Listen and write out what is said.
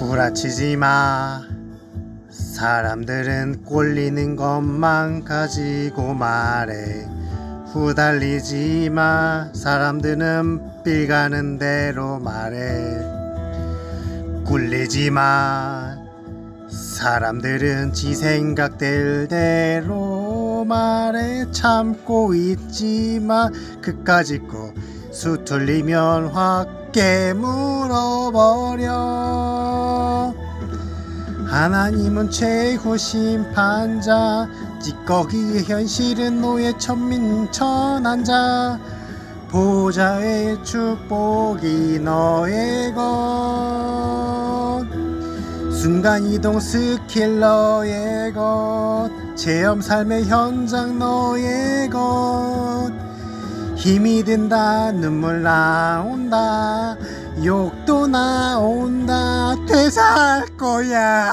구라치지 마. 사람들은 꼴리는 것만 가지고 말해. 후달리지 마. 사람들은 빌 가는 대로 말해. 꿀리지 마. 사람들은 지 생각될 대로 말해 참고 있지 마. 그까짓 거 수틀리면 확 깨물어버려. 하나님은 최고 심판자 찌꺼기의 현실은 노예 천민천한자. 보좌의 축복이 너의 것. 순간이동 스킬 너의 것. 체험 삶의 현장 너의 것. 힘이 든다 눈물 나온다. 욕도 나온다 되 살 거야